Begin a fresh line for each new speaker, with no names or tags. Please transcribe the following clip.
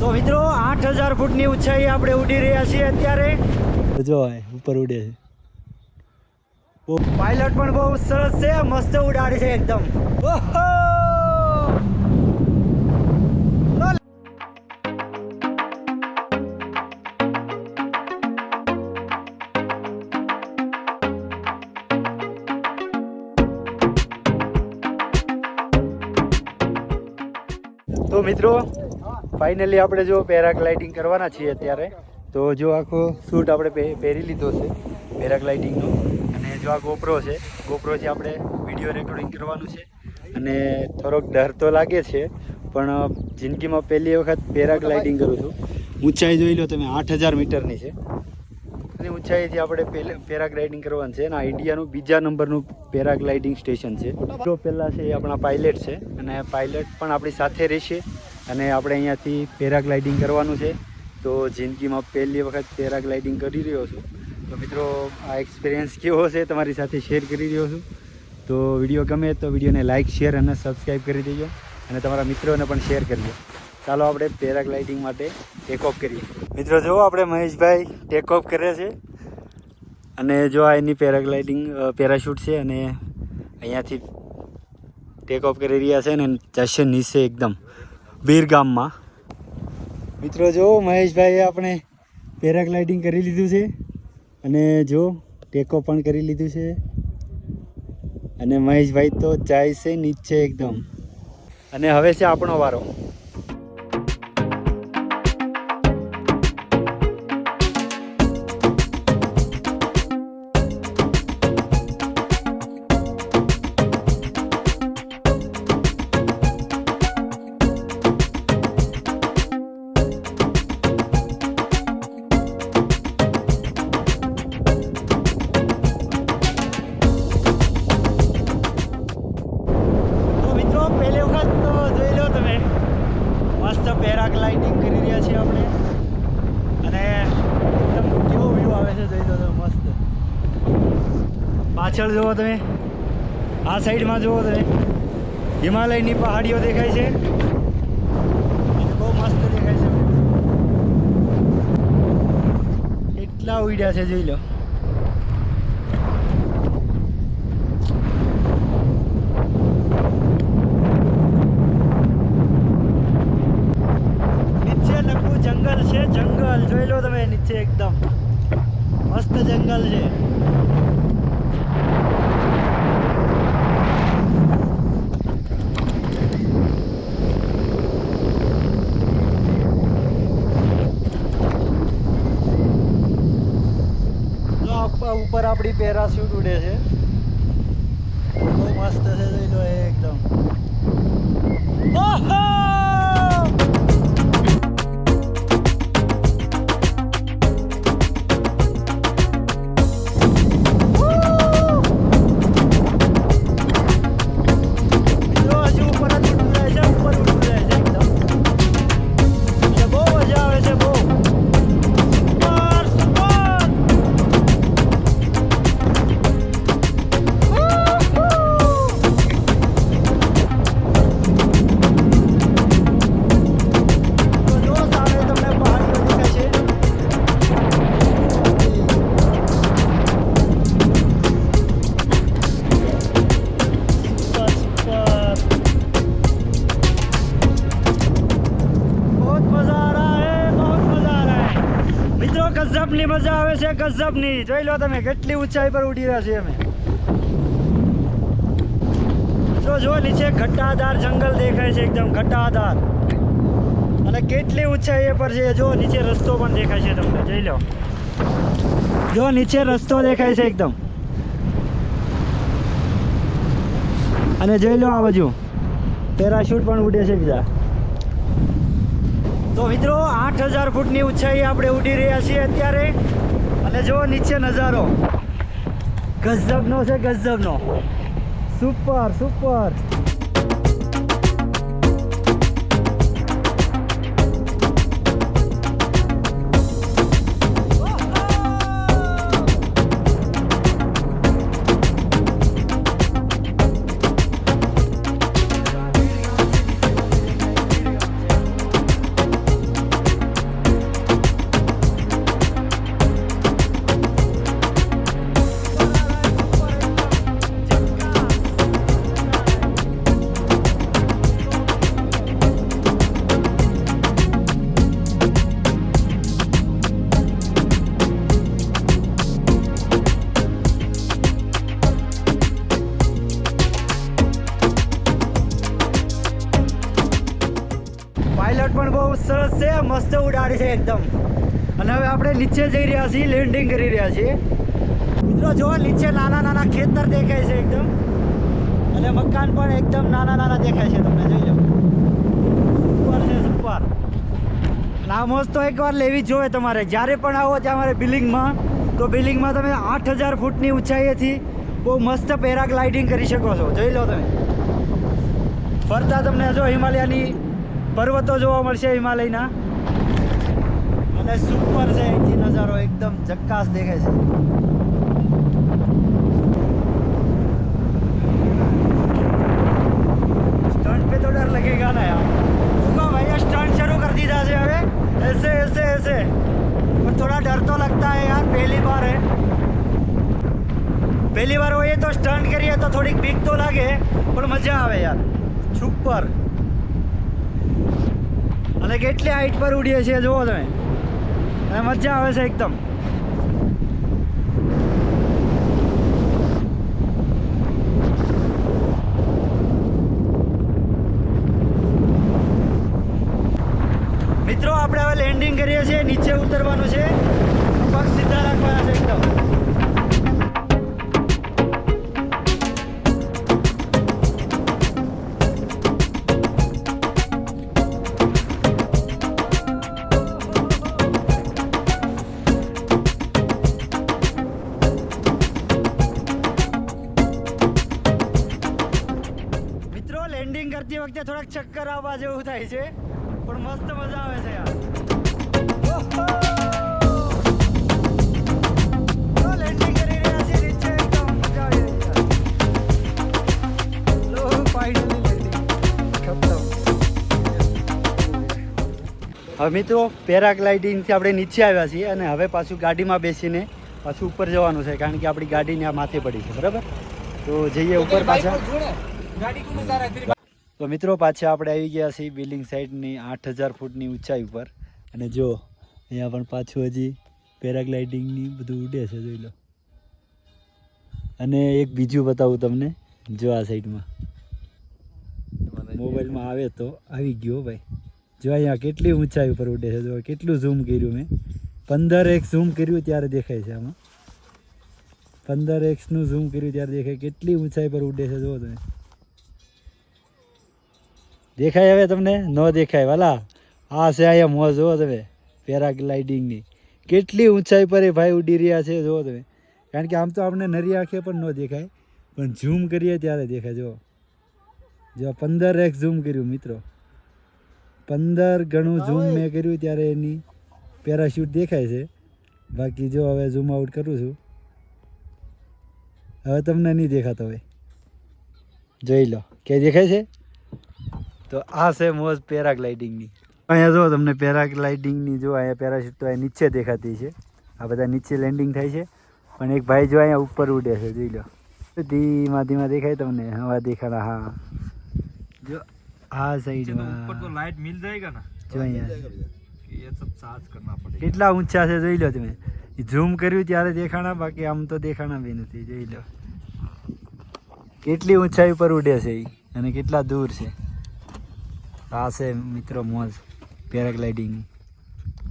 તો મિત્રો આઠ હજાર ફૂટની ઊંચાઈ આપણે ઉડી રહ્યા છીએ અત્યારે. જો ઉપર ઉડે છે. પાયલટ પણ બહુ સરસ છે મસ્ત ઉડાડે છે એકદમ. ઓહો! તો મિત્રો ફાઇનલી આપણે જો પેરાગ્લાઇડિંગ કરવાના છીએ અત્યારે, તો જો આખો સૂટ આપણે પહેરી લીધો છે, પેરાગ્લાઇડિંગનો. અને જો આ ગોપરો છે, ગોપરોથી આપણે વીડિયો રેકોર્ડિંગ કરવાનું છે. અને થોડોક ડર તો લાગે છે, પણ જિંદગીમાં પહેલી વખત પેરાગ્લાઇડિંગ કરું છું. ઊંચાઈ જોઈ લો તમે, આઠ હજાર મીટરની છે. અને ઊંચાઈથી આપણે પેરાગ્લાઇડિંગ કરવાનું છે. અને આ ઇન્ડિયાનું બીજા નંબરનું પેરાગ્લાઇડિંગ સ્ટેશન છે. જો પહેલાં છે એ આપણા પાયલટ છે, અને પાયલટ પણ આપણી સાથે રહેશે. અને આપણે અહીંયાથી પેરાગ્લાઇડિંગ કરવાનું છે. તો જિંદગીમાં પહેલી વખત પેરાગ્લાઇડિંગ કરી રહ્યો છું. તો મિત્રો, આ એક્સપિરિયન્સ કેવો છે તમારી સાથે શેર કરી રહ્યો છું. તો વીડિયો ગમે તો વિડીયોને લાઇક શેર અને સબસ્ક્રાઈબ કરી દેજો. અને તમારા મિત્રોને પણ શેર કરજો. ચાલો આપણે પેરાગ્લાઇડિંગ માટે ટેક ઓફ કરીએ. મિત્રો, જુઓ આપણે મહેશભાઈ ટેક ઓફ કરે છે. અને જો આ એની પેરાગ્લાઇડિંગ પેરાશૂટ છે અને અહીંયાથી ટેક ઓફ કરી રહ્યા છે ને જશે નીચે એકદમ. ગામમાં મિત્રો, જો મહેશભાઈએ આપણે પેરાગ્લાઇડિંગ કરી લીધું છે અને જો ટેકો પણ કરી લીધું છે. અને મહેશભાઈ તો જાય છે નીચે એકદમ. અને હવે છે આપણો વારો. પાછળ જુઓ તમે. આ સાઈડમાં જુઓ તમે. હિમાલયની પહાડીઓ દેખાય છે. બહુ મસ્ત દેખાય છે. એટલા ઉડ્યા છે, જોઈ લો નીચે લખું જંગલ છે જંગલ જોઈ લો તમે નીચે એકદમ મસ્ત જંગલ છે જો આપ- ઉપર આપણી પેરાશૂટ ઉડે છે. બહુ મસ્ત છે જોઈ લો એકદમ. મિત્રો મજા આવે છે ગઝબની જોઈ લો તમે, કેટલી ઊંચાઈ પર ઉડી રહ્યા છીએ અમે. જો જો, નીચે ઘટાદાર જંગલ દેખાય છે એકદમ, ઘટાદાર. અને કેટલી ઊંચાઈ પર છે જો, નીચે રસ્તો પણ દેખાય છે તમને, જોઈ લો. જો, નીચે રસ્તો દેખાય છે એકદમ. અને જોઈ લો આ બાજુ. પેરાશૂટ પણ ઉડે છે બીજા. તો મિત્રો, આઠ હજાર ફૂટની ઊંચાઈ આપણે ઉડી રહ્યા છીએ અત્યારે. અને જો નીચે નજારો. ગજબનો છે ગજબનો. Super super. મસ્ત ઉડાડી છે એકદમ. અને હવે આપણે નીચે જઈ રહ્યા છીએ લેન્ડિંગ કરી રહ્યા છીએ. મિત્રો જો નીચે નાના નાના ખેતર દેખાય છે એકદમ. અને મકાન પણ એકદમ નાના નાના દેખાય છે, તમને જોઈ લો. સુપર છે, સુપર. અને આ મોજ તો એકવાર લેવી જોઈએ તમારે. જ્યારે પણ આવો ત્યાં અમારે બિલ્ડિંગમાં તો બિલ્ડિંગમાં તમે આઠ હજાર ફૂટની ઊંચાઈએથી બહુ મસ્ત પેરાગ્લાઇડિંગ કરી શકો છો. જોઈ લો તમે. ફરતા તમને જો હિમાલયાની પર્વતો જોવા મળશે હિમાલયના. અને સુપર છે અહીંથી નજારો એકદમ જક્કાસ દેખાય છે स्टंट पे तो डर लगेगा ना यार देखो भैया स्टंट शुरू कर दीदा છે હવે ऐसे ऐसे ऐसे पर थोड़ा डर तो लगता है यार पहली बार है પહેલી વાર હોઈએ તો સ્ટન્ટ કરીએ તો થોડીક બીક તો લાગે પણ મજા આવે યાર સુપર અને કેટલી હાઈટ પર ઉડીએ છીએ જુઓ તમે અને મજા આવે છે એકદમ. મિત્રો, આપણે હવે લેન્ડિંગ કરીએ છીએ, નીચે ઉતરવાનું છે. પગ સીધા રાખવાના છે એકદમ. આવવા જેવું થાય છે. પણ મસ્ત મજા આવે છે યાર. હવે મિત્રો પેરાગ્લાઇડિંગથી આપણે નીચે આવ્યા છીએ અને હવે પાછું ગાડીમાં બેસીને પાછું ઉપર જવાનું છે કારણ કે આપણી ગાડીને આ માથે પડી છે બરાબર? તો જઈએ ઉપર પાછા. તો મિત્રો પાછા આપણે આવી ગયા છીએ બિલ્ડિંગ સાઈડની આઠ હજાર ફૂટની ઊંચાઈ ઉપર. અને જો અહીંયા પણ પાછું હજી પેરાગ્લાઇડિંગની બધું ઉડે છે જોઈ લો. અને એક બીજું બતાવું તમને જો આ સાઈડમાં. મોબાઈલમાં આવે તો આવી ગયો ભાઈ. જો અહીંયા કેટલી ઊંચાઈ ઉપર ઉડે છે જો કેટલું ઝૂમ કર્યું મેં. પંદર એક ઝૂમ કર્યું ત્યારે દેખાય છે આમાં. પંદર એક્સનું ઝૂમ કર્યું ત્યારે દેખાય. કેટલી ઊંચાઈ પર ઉડે છે જુઓ તમે. દેખાય હવે તમને? ન દેખાય વાલા. આ છે અહીંયા મોં જુઓ તમે પેરાગ્લાઇડિંગની. કેટલી ઊંચાઈ પર એ ભાઈ ઉડી રહ્યા છે જુઓ તમે. કારણ કે આમ તો આપણે નરી આંખે પણ ન દેખાય. પણ ઝૂમ કરીએ ત્યારે દેખાય જુઓ. જો પંદર એક ઝૂમ કર્યું મિત્રો. પંદર ગણું ઝૂમ મેં કર્યું ત્યારે એની પેરાશૂટ દેખાય છે. બાકી જો હવે ઝૂમ આઉટ કરું છું. હવે તમને નહીં દેખાતો હવે જોઈ લો. કે દેખાય છે? તો આ છે મોજ પેરાગ્લાઇડિંગની. અહીંયા જો તમને પેરાગ્લાઇડિંગની જો અહીંયા પેરાશૂટ તો અહીંયા નીચે દેખાતી છે. આ બધા નીચે લેન્ડિંગ થાય છે. પણ એક ભાઈ જો અહીંયા ઉપર ઉડે છે જોઈ લો. ધીમા ધીમા દેખાય તમને. હવા દેખાડા હા. જો આ સાઈડમાં
ઉપર તો લાઈટ
જો અહીંયા. કેટલા ઊંચા છે જોઈ લો તમે. ઝૂમ કર્યું ત્યારે દેખાણા બાકી આમ તો દેખાણા બી નથી જોઈ લો. કેટલી ઊંચાઈ ઉપર ઉડે છે અને કેટલા દૂર છે? આ છે મિત્રો મોજ પેરાગ્લાઇડિંગની.